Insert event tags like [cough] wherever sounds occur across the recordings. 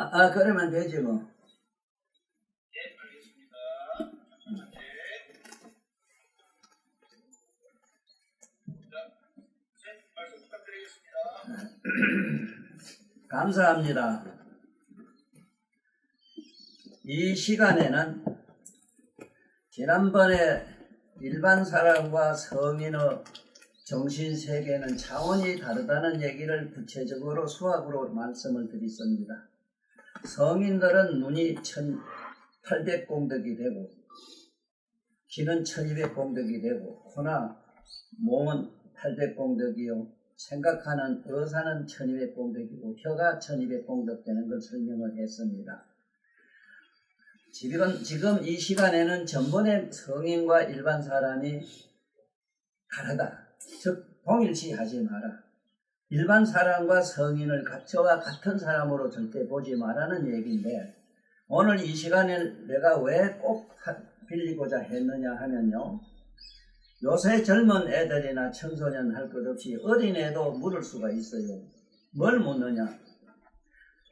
아, 아, 그러면 되지 뭐. 예, 네. [clears throat] 감사합니다. 이 시간에는 지난번에 일반 사람과 성인의 정신 세계는 차원이 다르다는 얘기를 구체적으로 수학으로 말씀을 드렸습니다. 성인들은 눈이 1800 공덕이 되고 귀는 1200 공덕이 되고 코나 몸은 800 공덕이요 생각하는 의사는 1200 공덕이고 혀가 1200 공덕 되는 걸 설명을 했습니다. 지금, 지금 이 시간에는 전번에 성인과 일반 사람이 다르다. 즉, 동일시 하지 마라. 일반 사람과 성인을 저와 같은 사람으로 절대 보지 마라는 얘기인데, 오늘 이 시간에 내가 왜 꼭 빌리고자 했느냐 하면요. 요새 젊은 애들이나 청소년 할 것 없이 어린애도 물을 수가 있어요. 뭘 묻느냐?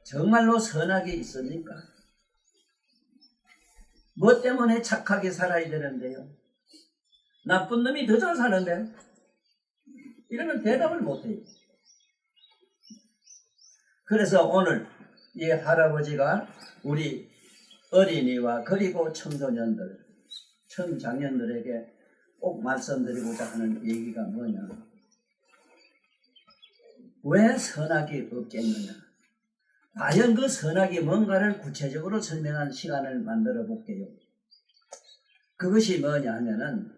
정말로 선악이 있습니까? 뭐 때문에 착하게 살아야 되는데요? 나쁜 놈이 더 잘 사는데? 이러면 대답을 못해요. 그래서 오늘 이 할아버지가 우리 어린이와 그리고 청소년들, 청장년들에게 꼭 말씀드리고자 하는 얘기가 뭐냐. 왜 선악이 없겠느냐. 과연 그 선악이 뭔가를 구체적으로 설명한 시간을 만들어 볼게요. 그것이 뭐냐 하면은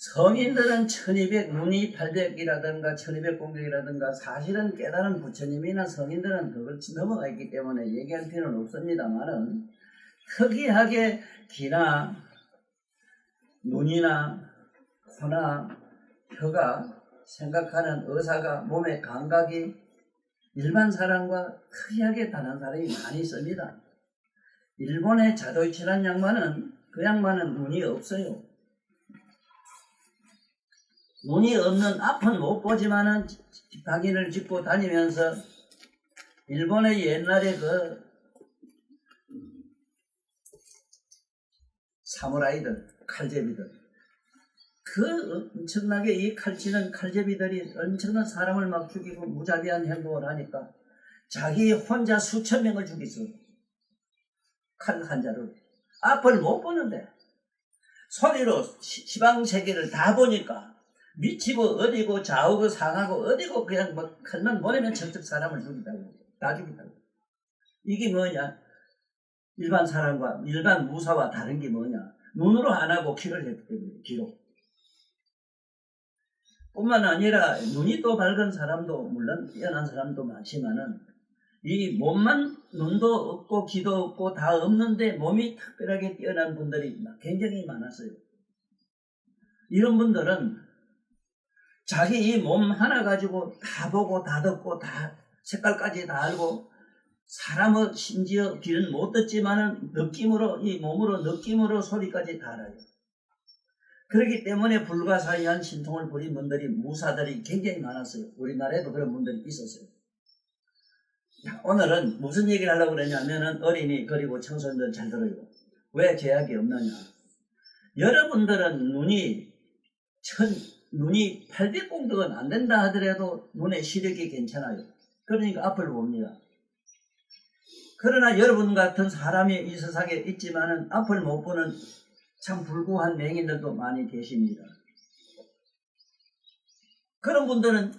성인들은 1200, 눈이 800이라든가 1200 공격이라든가 사실은 깨달은 부처님이나 성인들은 그걸 넘어가 있기 때문에 얘기할 필요는 없습니다만은 특이하게 귀나 눈이나 코나 혀가 생각하는 의사가 몸의 감각이 일반 사람과 특이하게 다른 사람이 많이 있습니다. 일본의 자도이치란 양반은 그 양반은 눈이 없어요. 눈이 없는 앞은 못 보지만은 당인을 짚고 다니면서 일본의 옛날에 그 사무라이들, 칼제비들 그 엄청나게 이 칼치는 칼제비들이 엄청난 사람을 막 죽이고 무자비한 행동을 하니까 자기 혼자 수천 명을 죽였어. 칼한 자를. 앞을 못 보는데 소리로 시- 시방 세계를 다 보니까 미치고 어디고 좌우고 상하고 어디고 그냥 뭐 칼만 보내면 척척 사람을 죽인다고. 다 죽인다고. 이게 뭐냐? 일반 사람과 일반 무사와 다른 게 뭐냐? 눈으로 안 하고 귀를 했기 때문에 귀로. 뿐만 아니라 눈이 또 밝은 사람도 물론 뛰어난 사람도 많지만은 이 몸만 눈도 없고 귀도 없고 다 없는데 몸이 특별하게 뛰어난 분들이 굉장히 많았어요. 이런 분들은 자기 이 몸 하나 가지고 다 보고 다 듣고 다 색깔까지 다 알고 사람은 심지어 귀는 못 듣지만은 느낌으로 이 몸으로 느낌으로 소리까지 다 알아요. 그렇기 때문에 불가사의한 신통을 부린 분들이 무사들이 굉장히 많았어요. 우리나라에도 그런 분들이 있었어요. 자, 오늘은 무슨 얘기를 하려고 그러냐면은 어린이 그리고 청소년들 잘 들어요. 왜 제약이 없느냐? 여러분들은 눈이 천 눈이 800공덕은 안 된다 하더라도 눈의 시력이 괜찮아요. 그러니까 앞을 봅니다. 그러나 여러분 같은 사람이 이 세상에 있지만은 앞을 못 보는 참 불구한 맹인들도 많이 계십니다. 그런 분들은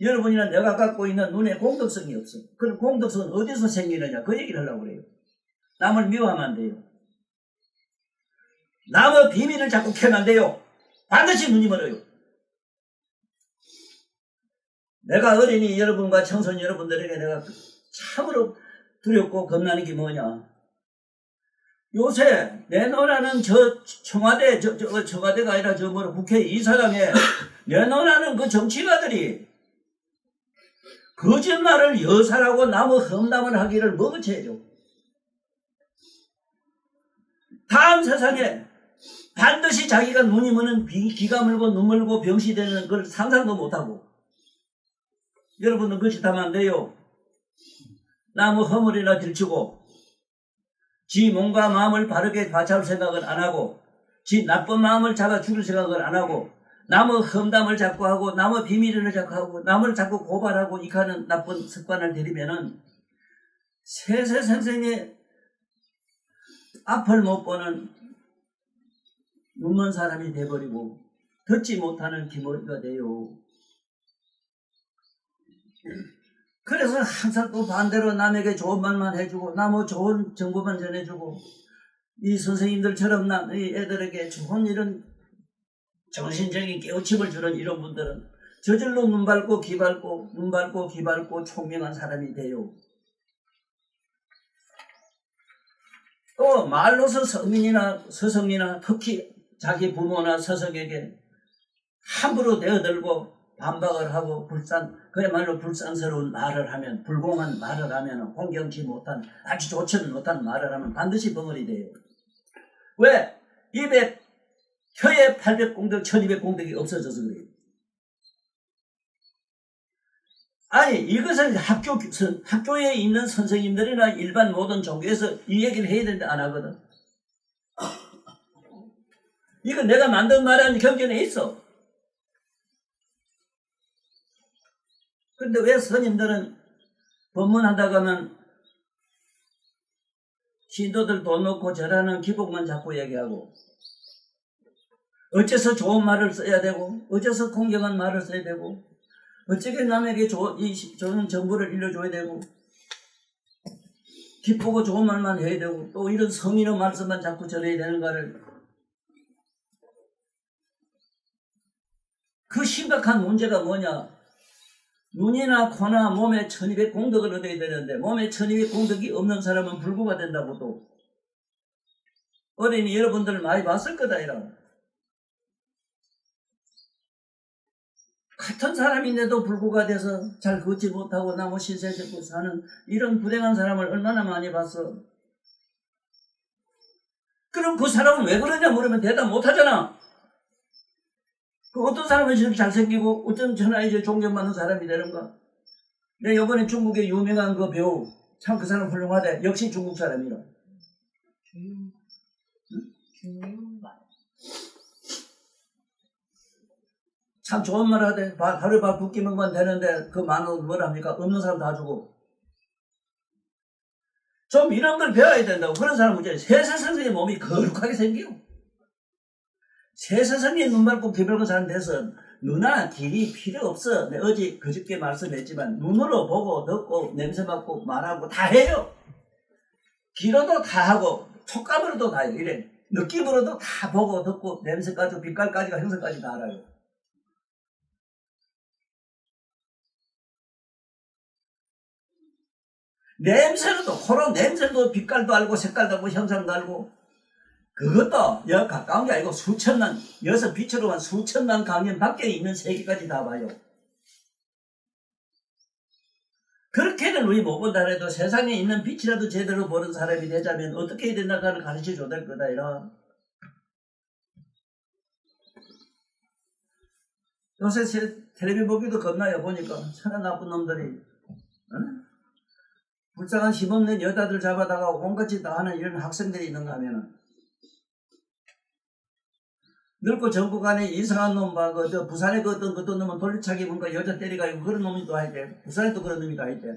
여러분이나 내가 갖고 있는 눈에 공덕성이 없어. 그럼 공덕성은 어디서 생기느냐? 그 얘기를 하려고 그래요. 남을 미워하면 안 돼요. 남의 비밀을 자꾸 캐면 안 돼요. 반드시 눈이 멀어요. 내가 어린이 여러분과 청소년 여러분들에게 내가 참으로 두렵고 겁나는 게 뭐냐? 요새 내놓으라는 저 청와대 저, 저 청와대가 아니라 저 뭐라 국회 이사장에 [laughs] 내놓으라는 그 정치가들이 거짓말을 여사라고 남의 험담을 하기를 먹어쳐야죠. 다음 세상에 반드시 자기가 눈이 비, 기가 물고 눈 물 고 병시 되는 걸 상상도 못하고 여러분은 그짓 하면 안 돼요. 나무 허물이나 들추고 지 몸과 마음을 바르게 과잡을 생각을 안 하고 지 나쁜 마음을 잡아 죽일 생각을 안 하고 남의 험담을 자꾸 하고 남의 비밀을 자꾸 하고 남을 자꾸 고발하고 이하는 나쁜 습관을 들이면은 세세 선생의 앞을 못 보는 눈먼 사람이 돼버리고 듣지 못하는 기머리가 돼요. 그래서 항상 또 반대로 남에게 좋은 말만 해주고 남의 좋은 정보만 전해주고 이 선생님들처럼 남, 이 애들에게 좋은 이런 정신적인 깨우침을 주는 이런 분들은 저절로 눈 밟고 귀 밟고 눈 밟고 귀 밟고 총명한 사람이 돼요. 또 말로서 성인이나 서성이나 특히 자기 부모나 서석에게 함부로 대어들고 반박을 하고 불쌍 그야말로 불쌍스러운 말을 하면 불공한 말을 하면 공경치 못한 아주 좋지 못한 말을 하면 반드시 벙어리 돼요. 왜? 입에 혀에 800공덕 1200공덕이 없어져서 그래요. 아니 이것을 학교 선- 학교에 있는 선생님들이나 일반 모든 종교에서 이 얘기를 해야 되는데 안 하거든. 이건 내가 만든 말하는 경전에 있어. 근데 왜 스님들은 법문한다고 하면 신도들 돈 넣고 절하는 기복만 자꾸 얘기하고 어째서 좋은 말을 써야 되고 어째서 공경한 말을 써야 되고 어떻게 남에게 조, 이, 시- 좋은 정보를 일러줘야 되고 기쁘고 좋은 말만 해야 되고 또 이런 성인의 말씀만 자꾸 전해야 되는가를 그 심각한 문제가 뭐냐? 눈이나 코나 몸에 1200 공덕을 얻어야 되는데 몸에 1200 공덕이 없는 사람은 불구가 된다고 또 어린이 여러분들 많이 봤을 거다 이라 같은 사람인데도 불구가 돼서 잘 걷지 못하고 나무 신세 짓고 사는 이런 불행한 사람을 얼마나 많이 봤어? 그럼 그 사람은 왜 그러냐? 물으면 대답 못 하잖아 그 어떤 사람은 저렇게 잘생기고 어떤 전화에 이제 존경받는 사람이 되는가? 내가 이번에 중국의 유명한 그 배우 참 그 사람 훌륭하대. 역시 중국 규말. 참 좋은 말 하대. 바- 하루 밥 붓기는 건 되는데 그 많은 뭐랍니까? 없는 사람 다 주고. 좀 이런 걸 배워야 된다고. 그런 사람 문제. 세세 선생의 몸이 거룩하게 생겨. 세세성에 눈 밟고 귀 밟고 사는 데서 누나 길이 필요 없어. 내가 어제 그저께 말씀했지만 눈으로 보고 듣고 냄새 맡고 말하고 다 해요. 귀로도 다 하고 촉감으로도 다 해요. 이래. 느낌으로도 다 보고 듣고 냄새까지 빛깔까지가 형성까지 다 알아요. 냄새로도 코로 냄새도 빛깔도 알고 색깔도 알고 형상도 알고 그것도 여 가까운 게 아니고 수천만 여기서 빛으로 한 수천만 강년 밖에 있는 세계까지 다 봐요. 그렇게는 우리 못 본다 해도 세상에 있는 빛이라도 제대로 보는 사람이 되자면 어떻게 해야 된다가를 가르쳐 줘야 될 거다 이라. 요새 제 텔레비 보기도 겁나요 보니까 천하 나쁜 놈들이 응? 불쌍한 힘없는 여자들 잡아다가 온갖 짓 다 하는 이런 학생들이 있는가 하면은 늙고 전국 안에 이상한 놈 봐. 그, 저, 부산에 그 어떤, 그 어떤 놈은 돌리차기 뭔가 여자 때리가지고 그런 놈이 또 하있대. 부산에 또 그런 놈이 다 있대.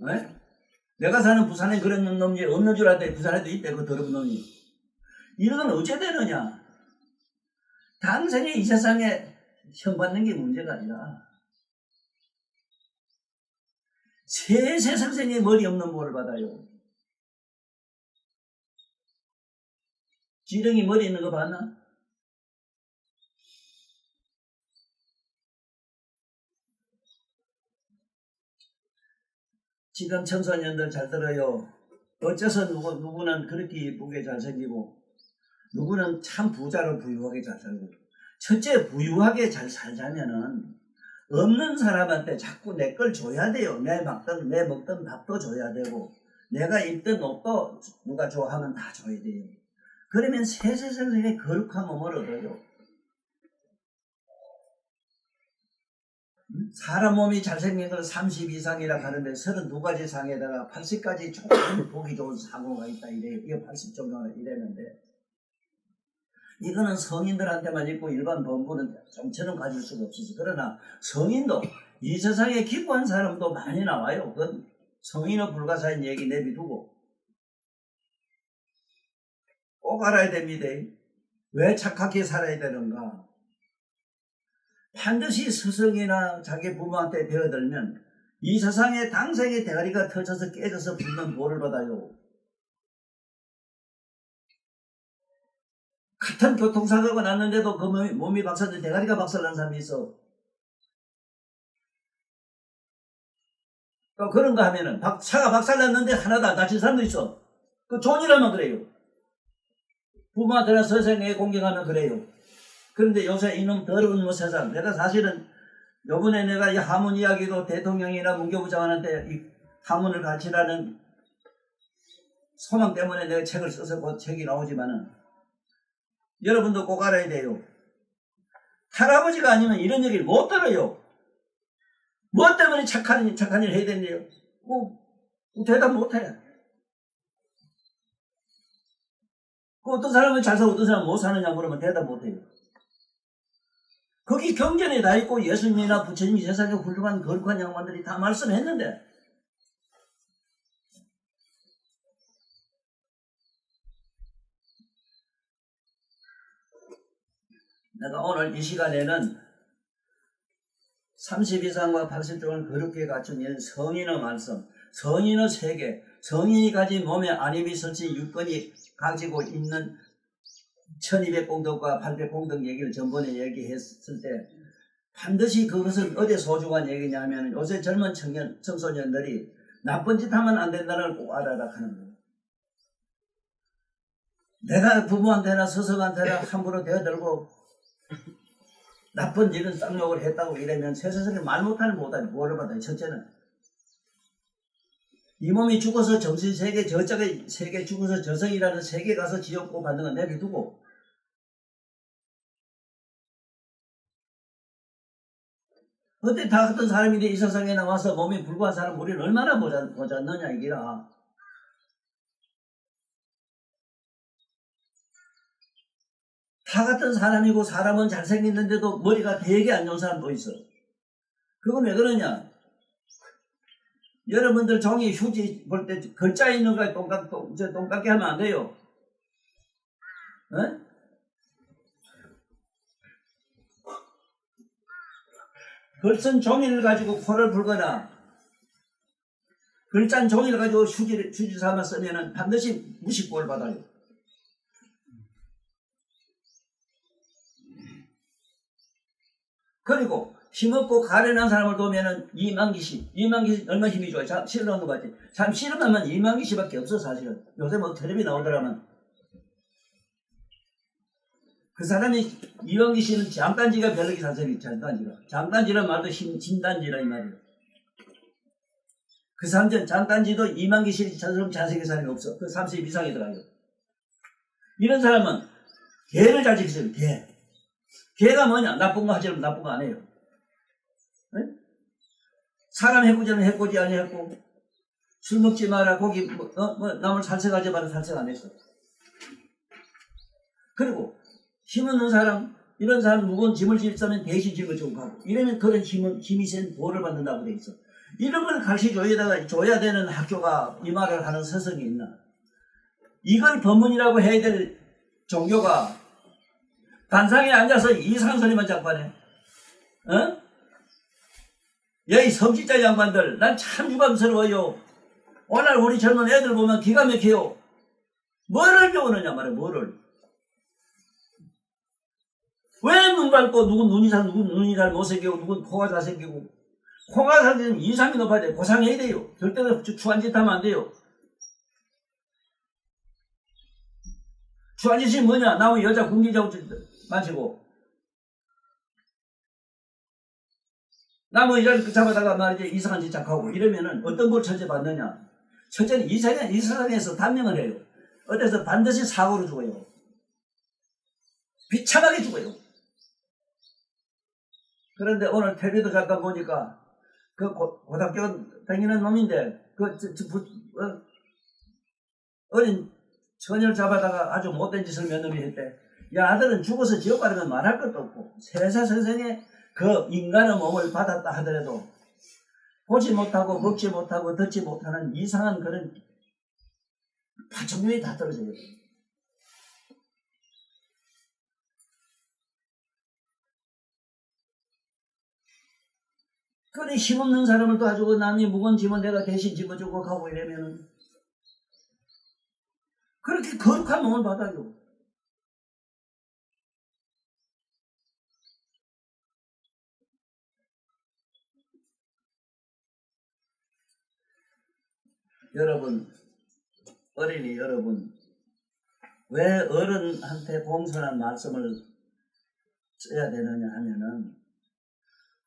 왜? 내가 사는 부산에 그런 놈이 없는 줄 알았더니 부산에도 있대. 그 더러운 놈이. 이런 건 어째 되느냐? 당생에 이 세상에 형 받는 게 문제가 아니라 세세 선생의 머리 없는 벌을 받아요. 지렁이 머리 있는 거 봤나? 지금 청소년들 잘 들어요. 어째서 누구, 누구는 그렇게 예쁘게 잘생기고, 누구는 참 부자로 부유하게 잘 살고. 첫째, 부유하게 잘 살자면은, 없는 사람한테 자꾸 내 걸 줘야 돼요. 내 먹던, 내 먹던 밥도 줘야 되고, 내가 입던 옷도 누가 좋아하면 다 줘야 돼요. 그러면 세세선생의 거룩한 몸을 얻어요. 음? 사람 몸이 잘생긴 걸30 이상이라 하는데 32가지 상에다가 80가지 조금 [coughs] 보기 좋은 상호가 있다 이래. 이게 80 정도가 이랬는데. 이거는 성인들한테만 있고 일반 범부는 좀처럼 가질 수가 없어서. 그러나 성인도 이 세상에 기부한 사람도 많이 나와요. 그건 성인은 불가사인 얘기 내비두고 꼭 알아야 됩니다 왜 착하게 살아야 되는가 반드시 스승이나 자기 부모한테 되어들면 이 세상에 당생의 대가리가 터져서 깨져서 붙는 보를 받아요. 같은 교통사고가 났는데도 그 몸이, 몸이 박살난 대가리가 박살난 사람이 있어. 또 그런 거 하면은 박- 차가 박살났는데 하나도 안 다친 사람도 있어. 그 존이라면 그래요. 부모한테나 선생에게 공경하면 그래요. 그런데 요새 이놈 더러운 뭐 세상 내가 사실은 요번에 내가 이 하문 이야기도 대통령이나 문교부 장관한테 이 하문을 가르치라는 소망 때문에 내가 책을 써서 곧 책이 나오지만은 여러분도 꼭 알아야 돼요. 할아버지가 아니면 이런 얘기를 못 들어요. 뭐 때문에 착한, 착한 일 해야 되는데요? 뭐, 대답 못 해. 그 어떤 사람은 잘 살고 어떤 사람은 못 사느냐 물으면 대답 못 해요. 거기 경전에 다 있고 예수님이나 부처님이 세상에 훌륭한 거룩한 양반들이 다 말씀했는데 내가 오늘 이 시간에는 30 이상과 80종을 그렇게 갖춘 이 성인의 말씀, 성인의 세계, 성인이 가진 몸에 안입이 설치 육건이 가지고 있는 1200공덕과 800공덕 얘기를 전번에 얘기했을 때 반드시 그것은 어디 소중한 얘기냐면 요새 젊은 청년, 청소년들이 나쁜 짓 하면 안 된다는 걸꼭 알아라 하는 거예요. 내가 부모한테나 스승한테나 함부로 대어들고 나쁜 일은 쌍욕을 했다고 이러면 세상에 말 못하는 못하는 뭐를 받아요. 첫째는 이 몸이 죽어서 정신 세계 저쪽에 세계 죽어서 저성이라는 세계 가서 지옥고 받는 건 내비두고. 그때? 다 같은 사람인데 이 세상에 나와서 몸이 불구한 사람 우리는 얼마나 보자, 보잖느냐 이기라 다 같은 사람이고 사람은 잘생겼는데도 머리가 되게 안 좋은 사람도 있어. 그건 왜 그러냐 여러분들 종이 휴지 볼 때 글자 있는 거에 똑같, 똥, 저 똑같게 하면 안 돼요. 어? 글쓴 종이를 가지고 코를 불거나 글짠 종이를 가지고 휴지를, 휴지 삼아 쓰면은 반드시 무식보를 받아요. 그리고 힘없고 가련한 사람을 보면은 이만기씨, 이만기씨 얼마나 힘이 좋아요. 참 싫어하는 거 같지? 참 싫으면 이만기씨밖에 없어 사실은. 요새 뭐 텔레비 나오더라면 그 사람이 이만기 씨는 잠단지가 별로기 사설이 잠단지가. 잠단지란 말도 힘, 진단지라 이 말이에요. 그 사람들 잠단지도 이만기 씨처럼 잘생긴 사람이 없어. 그 30 이상이더라고요. 이런 사람은 개를 잘 지키세요. 개. 개가 뭐냐? 나쁜 거 하지 않으면 나쁜 거 안 해요. 사람 해코지는 해코지 아니했고 술 먹지 마라. 고기 뭐, 어, 뭐 남을 살색하지 마라. 살색 안 했어. 그리고 힘 없는 사람 이런 사람 무거운 짐을 질서면 대신 짐을 좀 가고. 이러면 그런 힘은 힘이 센 보를 받는다고 돼 있어. 이런 걸 가르쳐줘야 줘야 되는 학교가 이 말을 하는 서성이 있나? 이걸 법문이라고 해야 될 종교가 단상에 앉아서 이상한 소리만 자꾸 하네 어? 야이 성직자 양반들 난 참 유감스러워요. 오늘 우리 젊은 애들 보면 기가 막혀요. 뭐를 배우느냐 말이야 뭐를. 왜눈 밝고 누군 눈이 잘 누군 눈이 잘 못생기고 누군 코가 잘생기고. 코가 잘생기면 인상이 높아야 돼. 고상해야 돼요. 절대로 추- 추한 짓 하면 안 돼요. 추한 짓이 뭐냐? 나무 여자 군기자고 마시고 나무 여자를 잡아다가 말이지 이상한 짓 작하고 이러면은 어떤 걸 처제받느냐? 첫째는 이 세상, 이 세상에서 단명을 해요. 어때서 반드시 사고로 죽어요. 비참하게 죽어요. 그런데 오늘 텔레비도 잠깐 보니까 그 고, 고등학교 다니는 놈인데 그 저, 저, 부, 어, 어린 처녀를 잡아다가 아주 못된 짓을 몇 놈이 했대. 야 아들은 죽어서 지옥 건 말할 것도 없고 세사 선생의 그 인간의 몸을 받았다 하더라도 보지 못하고 먹지 못하고 듣지 못하는 이상한 그런 파충류에 다 떨어져요. 그래 힘없는 사람을 도와주고 남이 무거운 짐은 내가 대신 집어주고 가고 이러면은 그렇게 거룩한 몸을 받아요. 여러분, 어린이 여러분, 왜 어른한테 공손한 말씀을 써야 되느냐 하면은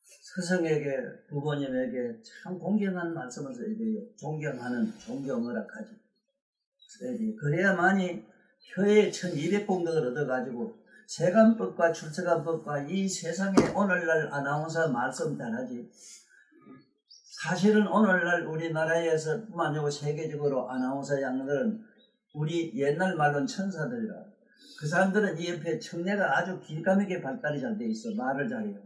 스승에게 부모님에게 참 공경한 말씀을 써야 돼요. 존경하는 존경허락하지 써야 돼요. 그래야만이 혀에 1200공덕을 얻어가지고 세간법과 출세간법과 이 세상에 오늘날 아나운서 말씀 잘하지 사실은 오늘날 우리나라에서 뿐만 아니고 세계적으로 아나운서 양들은 우리 옛날 말로는 천사들이라. 그 사람들은 이 옆에 청내가 아주 길감하게 발달이 잘 돼 있어. 말을 잘해요.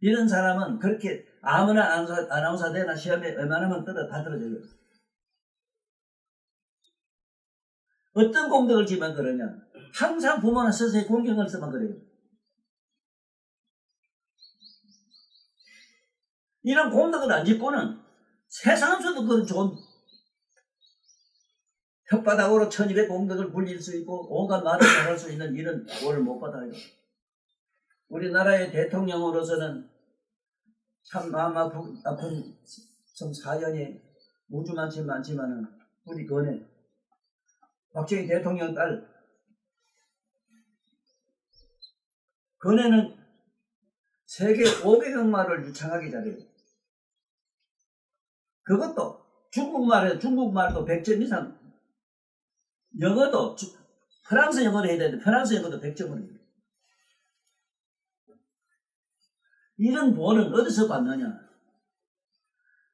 이런 사람은 그렇게 아무나 아나운서, 아나운서 되나 시험에 웬만하면 떨어 다 떨어져요. 어떤 공덕을 지면 그러냐? 항상 부모나 스스로의 공경을 쓰면 그래요 이런 공덕을 안 짓고는 세상에서도 그런 좋은 혓바닥으로 천입의 공덕을 불릴 수 있고 온갖 말을 잘할 수 있는 이런 꼴을 못 받아요. 우리나라의 대통령으로서는 참 마음 아픈, 아픈 좀 사연이 무주 많지 많지만은 우리 건에 박정희 대통령 딸 건에는 세계 500억 말을 유창하게 잘해요. 그것도 중국말에 중국말도 100점 이상 영어도 주- 프랑스 영어를 해야 되는데 프랑스 영어도 100점을 해요. 이런 본은 어디서 받느냐?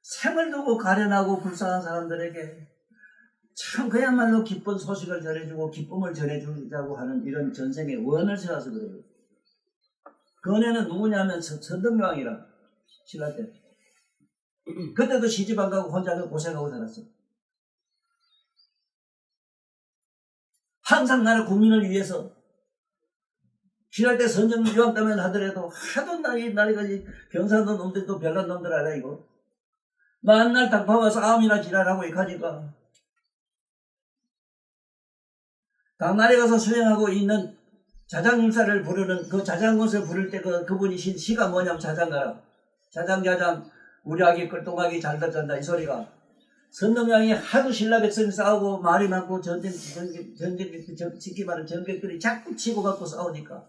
생을 두고 가련하고 불쌍한 사람들에게 참 그야말로 기쁜 소식을 전해주고 기쁨을 전해주자고 하는 이런 전생의 원을 세워서 그래요. 그네는 누구냐면 선- 선덕여왕이라 신라 때. 그때도 시집 안 가고 혼자 그 고생하고 살았어. 항상 나라 국민을 위해서 신라 때 선정여왕 때문에 하더라도 하도 나이 나이가 이 경상도 놈들도 별난 놈들 알아 이거. 만날 당파와 싸움이나 지랄하고 이가니까 당나라에 가서 수행하고 있는 자장율사를 부르는 그 자장것을 부를 때 그 그분이 신 시가 뭐냐면 자장가라. 자장자장 우리 아기 끌동아기 잘 듣잔다 이 소리가. 선동양이 하도 신라 백성이 싸우고 말이 많고 전쟁 전쟁 전쟁 전- 짓기 말은 전객들이 자꾸 치고 갖고 싸우니까.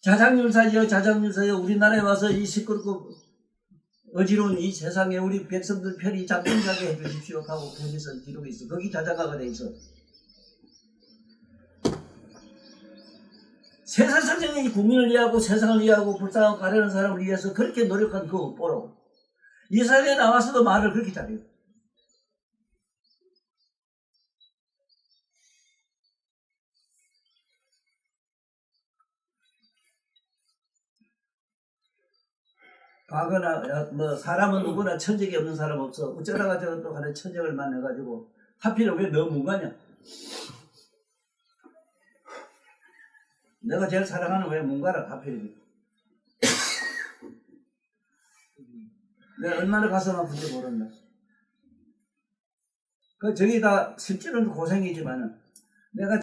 자장율사여 자장율사여 우리나라에 와서 이 시끄럽고 어지러운 이 세상에 우리 백성들 편히 잠잠하게 해주십시오. 하고 거기서 기록이 있어. 거기 자장가가 돼 있어 세상 선생님이 국민을 위하고 세상을 위하고 불쌍하고 가려는 사람을 위해서 그렇게 노력한 그 업보로. 이 세상에 나와서도 말을 그렇게 잘해요. 과거나 야, 뭐 사람은 누구나 천적이 없는 사람 없어. 어쩌다가 저또 하나 천적을 만나가지고 하필 왜너 문가냐 내가 제일 사랑하는 왜 문가라 하필이면 [laughs] 내가 얼마나 가슴 아픈지 모른다. 그 저기 다 실제로는 고생이지만은 내가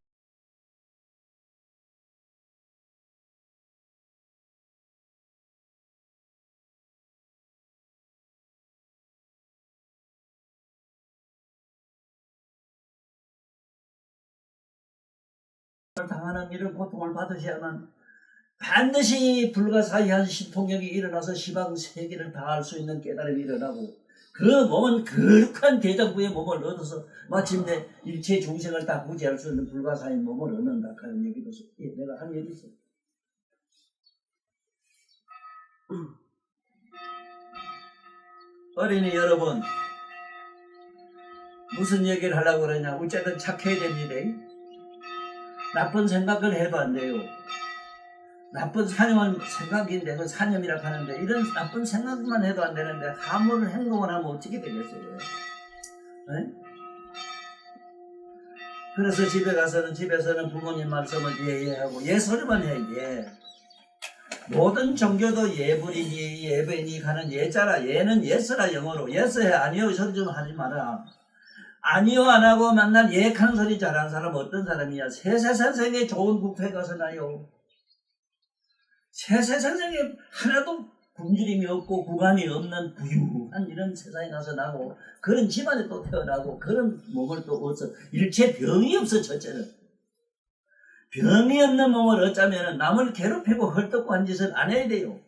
하는 이런 고통을 받으셔야만 반드시 불가사의한 신통력이 일어나서 시방 세계를 다할 수 있는 깨달음이 일어나고 그 몸은 거룩한 대장부의 몸을 얻어서 마침내 일체 중생을 다 구제할 수 있는 불가사의 몸을 얻는다 하는 얘기도. 예, 내가 한 얘기 있어. [clears throat] 어린이 여러분, 무슨 얘기를 하려고 그러냐. 어쨌든 착해야 됩니다. 나쁜 생각을 해도 안 돼요. 나쁜 사념은 생각인데, 그 사념이라 하는데, 이런 나쁜 생각만 해도 안 되는데, 아무런 행동을 하면 어떻게 되겠어요? 네? 그래서 집에 가서는, 집에서는 부모님 말씀을 예예하고, 예 소리만 해, 예. 모든 종교도 예불이니 예배니 가는 예자라 예는 예스라 영어로 예스해 아니요 소리 좀 하지 마라 아니요 안 하고 만날 예한 소리 잘하는 사람 어떤 사람이야 세세 선생의 좋은 국회 가서 나요. 세세 선생에 하나도 굶주림이 없고 구간이 없는 부유한 이런 세상에 가서 나고 그런 집안에 또 태어나고 그런 몸을 또 얻어 일체 병이 없어 첫째는. 병이 없는 몸을 얻자면 남을 괴롭히고 헐떡고 한 짓을 안 해야 돼요.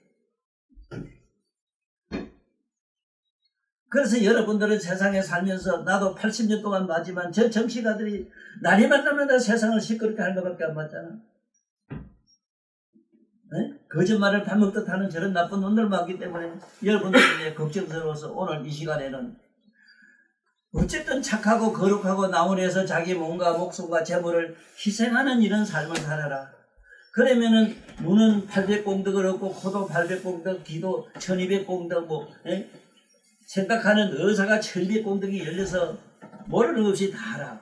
그래서 여러분들은 세상에 살면서 나도 80년 동안 맞지만 저 정치가들이 날이 만나면 세상을 시끄럽게 하는 것밖에 안 맞잖아. 네? 거짓말을 밥 먹듯 하는 저런 나쁜 놈들 많기 때문에 여러분들이 걱정스러워서 오늘 이 시간에는 어쨌든 착하고 거룩하고 나무에서 자기 몸과 목숨과 재물을 희생하는 이런 삶을 살아라. 그러면은 눈은 800공덕을 얻고 코도 800공덕, 귀도 1200공덕 뭐 예? 생각하는 의사가 1200공덕이 열려서 모르는 것 없이 다 알아.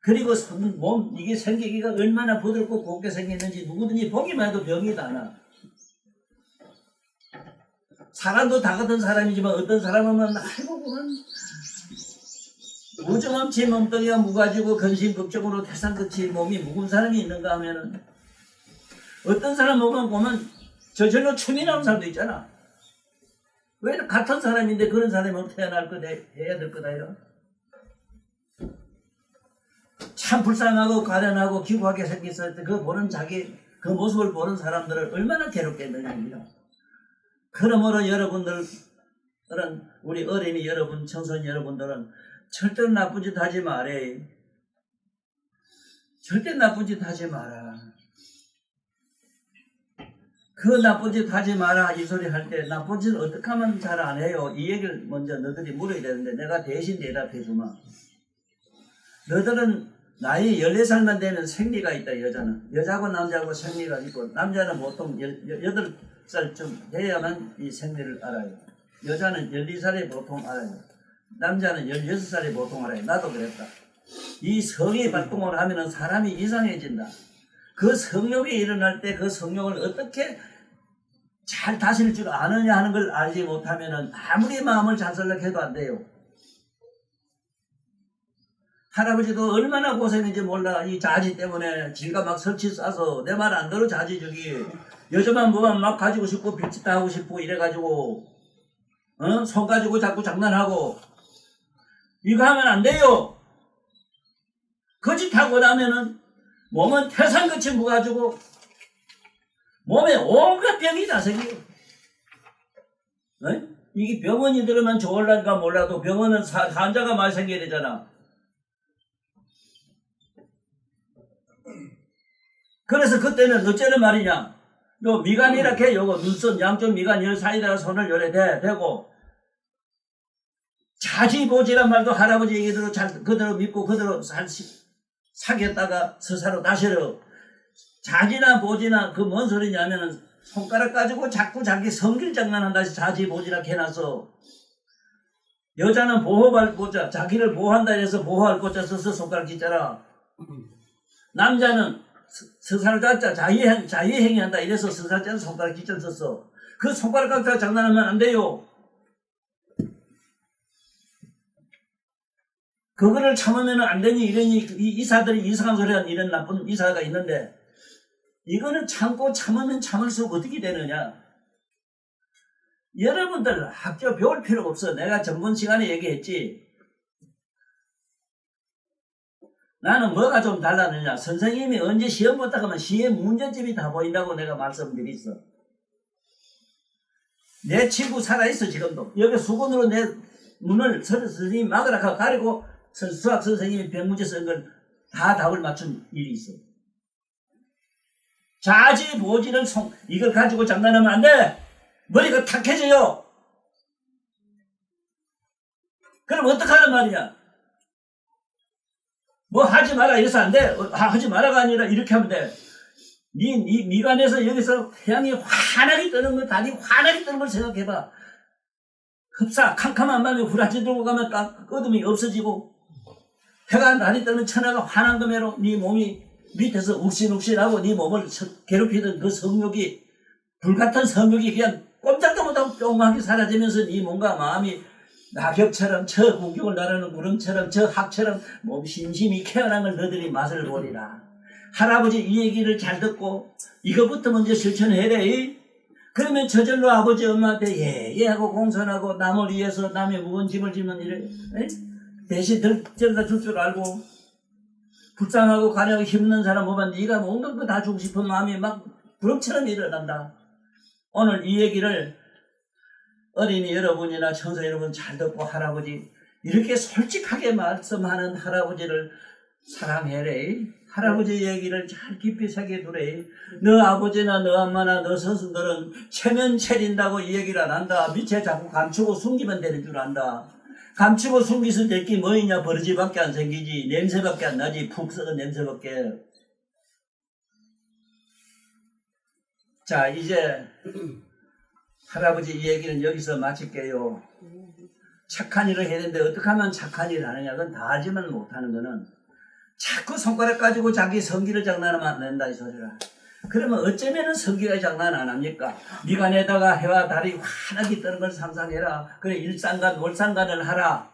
그리고 손, 몸 이게 생기기가 얼마나 부드럽고 곱게 생겼는지 누구든지 보기만 해도 병이 다 나. 사람도 다 같은 사람이지만 어떤 사람은 아이고 그건 무정엄치 몸뚱이가 무가지고 근심 걱정으로 태산같이 몸이 무거운 사람이 있는가 하면은 어떤 사람 보면 보면 저절로 춤이 나오는 사람도 있잖아. 왜 같은 사람인데 그런 사람이 태어날 거다 해야 될 거다요? 참 불쌍하고 가련하고 기구하게 생겼을 때 그 보는 자기 그 모습을 보는 사람들을 얼마나 괴롭겠느냐입니다. 그러므로 여러분들은 우리 어린이 여러분, 청소년 여러분들은 절대 나쁜 짓 하지 말래. 절대 나쁜 짓 하지 마라. 그 나쁜 짓 하지 마라 이 소리 할 때 나쁜 짓 어떻게 하면 잘 안 해요? 이 얘기를 먼저 너희들이 물어야 되는데 내가 대신 대답해 주마. 너희들은 나이 14살만 되면 생리가 있다 여자는. 여자고 남자고 생리가 있고 남자는 보통 8살쯤 돼야만 이 생리를 알아요. 여자는 12살에 보통 알아요. 남자는 16살에 보통 알아요. 나도 그랬다. 이 성이 발동을 하면 사람이 이상해진다. 그 성욕이 일어날 때 그 성욕을 어떻게 잘 다스릴 줄 아느냐 하는 걸 알지 못하면 아무리 마음을 잘 설득해도 안 돼요. 할아버지도 얼마나 고생인지 몰라. 이 자지 때문에 지가 막 설치 싸서 내 말 안 들어 자지 저기. 여자만 보면 막 가지고 싶고 빌짓다 하고 싶고 이래가지고 어? 손 가지고 자꾸 장난하고 이거 하면 안 돼요. 거짓하고 나면은 몸은 태산같이 무가지고 몸에 온갖 병이 다 생겨요. 어? 이게 병원이 들으면 좋을란가 몰라도 병원은 사- 환자가 많이 생겨야 되잖아. 그래서 그때는 어쩌는 말이냐. 요 미간 이렇게 요거 눈썹 양쪽 미간 열 사이에다가 손을 요래 대, 대고 자지보지란 말도 할아버지 얘기대로 잘 그대로 믿고 그대로 살, 사겠다가 스스로 다시로 자지나 보지나 그 뭔 소리냐면은 손가락 가지고 자꾸 자기 성질 장난한다 해서 자지 보지라 해놨어 여자는 보호할 꽃자 자기를 보호한다 해서 보호할 꽃자 써서 손가락 있잖아 남자는 스살 자자 자유행 자유행위 한다 이래서 자자 손가락 기절 썼어. 그 손가락 갖다 장난하면 안 돼요 그거를 참으면 안 되니 이러니 이 이사들이 이상한 소리 하는 이런 나쁜 이사가 있는데 이거는 참고 참으면 참을수록 어떻게 되느냐? 여러분들 학교 배울 필요가 없어. 내가 전번 시간에 얘기했지. 나는 뭐가 좀 달랐느냐? 선생님이 언제 시험 보다 가면 시험 문제집이 다 보인다고 내가 말씀드렸어. 내 친구 살아있어 지금도. 여기 수건으로 내 선- 선생님이 막으라 하고 가리고 선- 수학 선생님이 백문제 쓴 걸 다 답을 맞춘 일이 있어. 자지보지를 송 이걸 가지고 장난하면 안 돼. 머리가 탁해져요. 그럼 어떡하란 말이야? 뭐 하지 마라 이래서 안 돼. 어, 하- 하지 마라가 아니라 이렇게 하면 돼. 네, 네 미간에서 여기서 태양이 환하게 뜨는 거, 달이 환하게 뜨는 걸 생각해봐. 흡사, 캄캄한 밤에 후라치 들고 가면 딱 어둠이 없어지고, 해가 날이 뜨면 천하가 환한 금에로 네 몸이 밑에서 욱신욱신하고 네 몸을 서- 괴롭히던 그 성욕이, 불같은 성욕이 그냥 꼼짝도 못하고 뿅하게 사라지면서 네 몸과 마음이 낙엽처럼 저 공격을 나르는 구름처럼 저 학처럼 몸 심심히 캐어난 걸 너들이 맛을 보리라. 할아버지 이 얘기를 잘 듣고 이거부터 먼저 실천해래. 이? 그러면 저절로 아버지 엄마한테 예예 하고 공손하고 남을 위해서 남의 무거운 짐을 지면 이래 에? 대신 들, 들다 줄 줄 알고 불쌍하고 가려고 힘든 사람 보면 네가 뭔가 그거 다 주고 싶은 마음이 막 부럽처럼 일어난다. 오늘 이 얘기를 어린이 여러분이나 청소 여러분 잘 듣고 할아버지 이렇게 솔직하게 말씀하는 할아버지를 사랑해래. 할아버지 얘기를 잘 깊이 새겨 두래. 너 아버지나 너 엄마나 너 스승들은 체면 차린다고 이 얘기를 안 한다. 밑에 자꾸 감추고 숨기면 되는 줄 안다. 감추고 숨기서 될게 뭐이냐? 버르지밖에 안 생기지. 냄새밖에 안 나지. 푹 썩은 냄새밖에. 자 이제 할아버지 이 얘기는 여기서 마칠게요. 착한 일을 해야 되는데 어떻게 하면 착한 일을 하느냐? 그건 다 알지만 못하는 거는 자꾸 손가락 가지고 자기 성기를 장난하면 안 된다 이 소리라 그러면 어쩌면은 성기가 장난 안 합니까? 미간에다가 해와 달이 환하게 뜨는 걸 상상해라. 그래 일상간 월상간을 하라.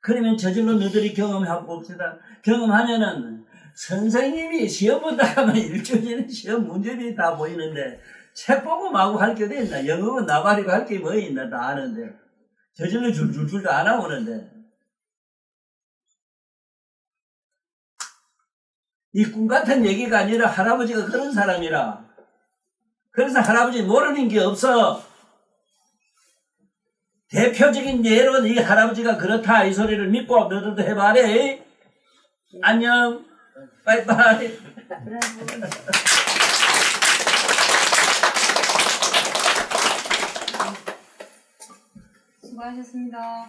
그러면 저절로 너희들이 경험하고 봅시다. 경험하면은 선생님이 시험 본다 하면 일주일에 시험 문제들이 다 보이는데 책 보고 마구 할게 어디 있나? 영어는 나발이고 할 게 뭐 있나? 다 아는데. 저절로 줄줄줄 다 나오는데 이 꿈 같은 얘기가 아니라 할아버지가 그런 사람이라. 그래서 할아버지 모르는 게 없어. 대표적인 예로 이 할아버지가 그렇다 이 소리를 믿고 너들도 해봐래. 안녕. 빠이빠이. 수고하셨습니다.